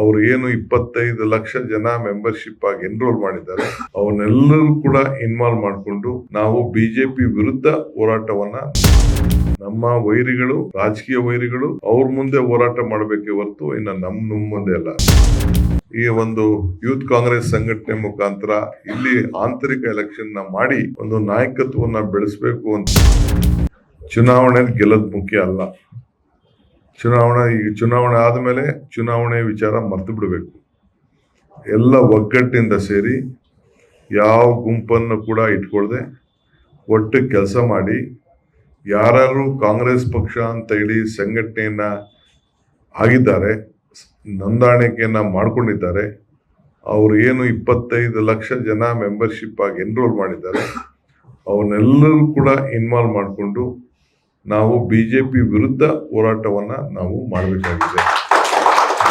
ಅವ್ರು ಏನು ಇಪ್ಪತ್ತೈದು ಲಕ್ಷ ಜನ ಮೆಂಬರ್ಶಿಪ್ ಆಗಿ ಎನ್ರೋಲ್ ಮಾಡಿದ್ದಾರೆ, ಅವನ್ನೆಲ್ಲರೂ ಕೂಡ ಇನ್ವಾಲ್ವ್ ಮಾಡಿಕೊಂಡು ನಾವು ಬಿಜೆಪಿ ವಿರುದ್ಧ ಹೋರಾಟವನ್ನ ನಮ್ಮ ವೈರಿಗಳು, ರಾಜಕೀಯ ವೈರಿಗಳು ಅವ್ರ ಮುಂದೆ ಹೋರಾಟ ಮಾಡಬೇಕೇ ಹೊರತು ಇನ್ನು ನಮ್ಮ ನಮ್ಮ ಮುಂದೆ ಅಲ್ಲ. ಈ ಒಂದು ಯೂತ್ ಕಾಂಗ್ರೆಸ್ ಸಂಘಟನೆ ಮುಖಾಂತರ ಇಲ್ಲಿ ಆಂತರಿಕ ಎಲೆಕ್ಷನ್ ಮಾಡಿ ಒಂದು ನಾಯಕತ್ವವನ್ನ ಬೆಳೆಸಬೇಕು ಅಂತ. ಚುನಾವಣೆ ಗೆಲ್ಲದ್ ಮುಖ್ಯ ಅಲ್ಲ. ಚುನಾವಣೆ, ಈಗ ಚುನಾವಣೆ ಆದಮೇಲೆ ಚುನಾವಣೆ ವಿಚಾರ ಮರೆತು ಬಿಡಬೇಕು. ಎಲ್ಲ ಒಗ್ಗಟ್ಟಿನಿಂದ ಸೇರಿ ಯಾವ ಗುಂಪನ್ನು ಕೂಡ ಇಟ್ಕೊಳ್ದೆ ಒಟ್ಟು ಕೆಲಸ ಮಾಡಿ ಯಾರು ಕಾಂಗ್ರೆಸ್ ಪಕ್ಷ ಅಂತ ಹೇಳಿ ಸಂಘಟನೆಯನ್ನು ಆಗಿದ್ದಾರೆ, ನೋಂದಾಣಿಕೆಯನ್ನು ಮಾಡಿಕೊಂಡಿದ್ದಾರೆ, ಅವರು ಏನು ಇಪ್ಪತ್ತೈದು ಲಕ್ಷ ಜನ ಮೆಂಬರ್ಶಿಪ್ ಆಗಿ ಎನ್ರೋಲ್ ಮಾಡಿದ್ದಾರೆ, ಅವನ್ನೆಲ್ಲರೂ ಕೂಡ ಇನ್ವಾಲ್ವ್ ಮಾಡಿಕೊಂಡು ನಾವು ಬಿಜೆಪಿ ವಿರುದ್ಧ ಹೋರಾಟವನ್ನ ನಾವು ಮಾಡಬೇಕಾಗಿದೆ.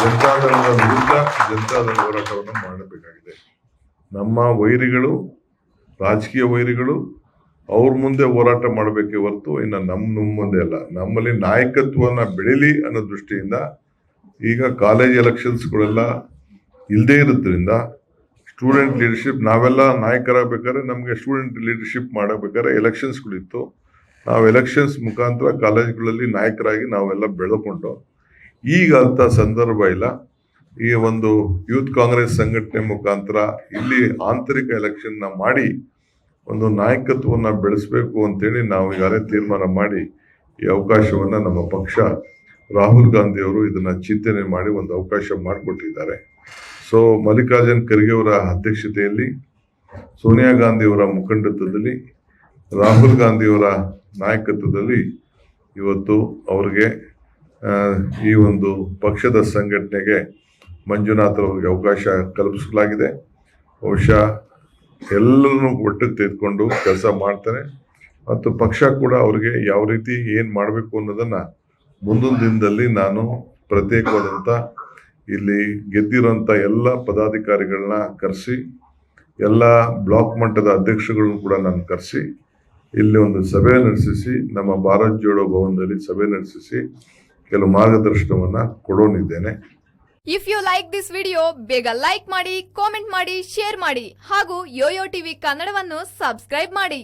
ಜನತಾದಳದ ವಿರುದ್ಧ ಜನತಾದಳ ಹೋರಾಟವನ್ನು ಮಾಡಬೇಕಾಗಿದೆ. ನಮ್ಮ ವೈರಿಗಳು, ರಾಜಕೀಯ ವೈರಿಗಳು ಅವ್ರ ಮುಂದೆ ಹೋರಾಟ ಮಾಡಬೇಕೆ ಹೊರತು ಇನ್ನು ನಮ್ಮ ನಮ್ಮ ಮುಂದೆ ಅಲ್ಲ. ನಮ್ಮಲ್ಲಿ ನಾಯಕತ್ವನ ಬೆಳೀಲಿ ಅನ್ನೋ ದೃಷ್ಟಿಯಿಂದ ಈಗ ಕಾಲೇಜ್ ಎಲೆಕ್ಷನ್ಸ್ಗಳೆಲ್ಲ ಇಲ್ಲದೇ ಇರೋದ್ರಿಂದ ಸ್ಟೂಡೆಂಟ್ ಲೀಡರ್ಶಿಪ್ ನಾವೆಲ್ಲ ನಾಯಕರಾಗಬೇಕಾದ್ರೆ ನಮಗೆ ಸ್ಟೂಡೆಂಟ್ ಲೀಡರ್ಶಿಪ್ ಮಾಡಬೇಕಾದ್ರೆ ಎಲೆಕ್ಷನ್ಸ್ಗಳಿತ್ತು ನಾವು ಎಲೆಕ್ಷನ್ಸ್ ಮುಖಾಂತರ ಕಾಲೇಜ್ಗಳಲ್ಲಿ ನಾಯಕರಾಗಿ ನಾವೆಲ್ಲ ಬೆಳೆದುಕೊಂಡು ಈಗ ಅಂತ ಸಂದರ್ಭ ಇಲ್ಲ. ಈ ಒಂದು ಯೂತ್ ಕಾಂಗ್ರೆಸ್ ಸಂಘಟನೆ ಮುಖಾಂತರ ಇಲ್ಲಿ ಆಂತರಿಕ ಎಲೆಕ್ಷನ್ನ ಮಾಡಿ ಒಂದು ನಾಯಕತ್ವವನ್ನ ಬೆಳೆಸಬೇಕು ಅಂತೇಳಿ ನಾವು ಈಗಾಗಲೇ ತೀರ್ಮಾನ ಮಾಡಿ ಈ ಅವಕಾಶವನ್ನ ನಮ್ಮ ಪಕ್ಷ ರಾಹುಲ್ ಗಾಂಧಿ ಅವರು ಇದನ್ನ ಚಿಂತನೆ ಮಾಡಿ ಒಂದು ಅವಕಾಶ ಮಾಡಿಕೊಟ್ಟಿದ್ದಾರೆ. ಸೊ ಮಲ್ಲಿಕಾರ್ಜುನ್ ಖರ್ಗೆ ಅವರ ಅಧ್ಯಕ್ಷತೆಯಲ್ಲಿ, ಸೋನಿಯಾ ಗಾಂಧಿಯವರ ಮುಖಂಡತ್ವದಲ್ಲಿ, ರಾಹುಲ್ ಗಾಂಧಿ ಅವರ ನಾಯಕತ್ವದಲ್ಲಿ ಇವತ್ತು ಅವ್ರಿಗೆ ಈ ಒಂದು ಪಕ್ಷದ ಸಂಘಟನೆಗೆ ಮಂಜುನಾಥ್ ಅವರಿಗೆ ಅವಕಾಶ ಕಲ್ಪಿಸಲಾಗಿದೆ. ಬಹುಶಃ ಎಲ್ಲರೂ ಒಟ್ಟು ತೆಗೆದುಕೊಂಡು ಕೆಲಸ ಮಾಡ್ತಾರೆ. ಮತ್ತು ಪಕ್ಷ ಕೂಡ ಅವ್ರಿಗೆ ಯಾವ ರೀತಿ ಏನು ಮಾಡಬೇಕು ಅನ್ನೋದನ್ನು ಮುಂದಿನ ದಿನದಲ್ಲಿ ನಾನು ಪ್ರತ್ಯೇಕವಾದಂಥ ಇಲ್ಲಿ ಗೆದ್ದಿರೋಂಥ ಎಲ್ಲ ಪದಾಧಿಕಾರಿಗಳನ್ನ ಕರೆಸಿ, ಎಲ್ಲ ಬ್ಲಾಕ್ ಮಟ್ಟದ ಅಧ್ಯಕ್ಷಗಳನ್ನು ಕೂಡ ನಾನು ಕರೆಸಿ ಇಲ್ಲಿ ಒಂದು ಸಭೆ ನಡೆಸಿಸಿ, ನಮ್ಮ ಭಾರತ್ ಜೋಡೋ ಭವನದಲ್ಲಿ ಸಭೆ ನಡೆಸಿಸಿ ಕೆಲವು ಮಾರ್ಗದರ್ಶನವನ್ನ ಕೊಡೋನಿದ್ದೇನೆ. If you like this video ಬೇಗ ಲೈಕ್ ಮಾಡಿ ಕಾಮೆಂಟ್ ಮಾಡಿ ಶೇರ್ ಮಾಡಿ ಹಾಗೂ ಯೋಯೋ ಟಿವಿ ಕನ್ನಡವನ್ನು ಸಬ್ಸ್ಕ್ರೈಬ್ ಮಾಡಿ.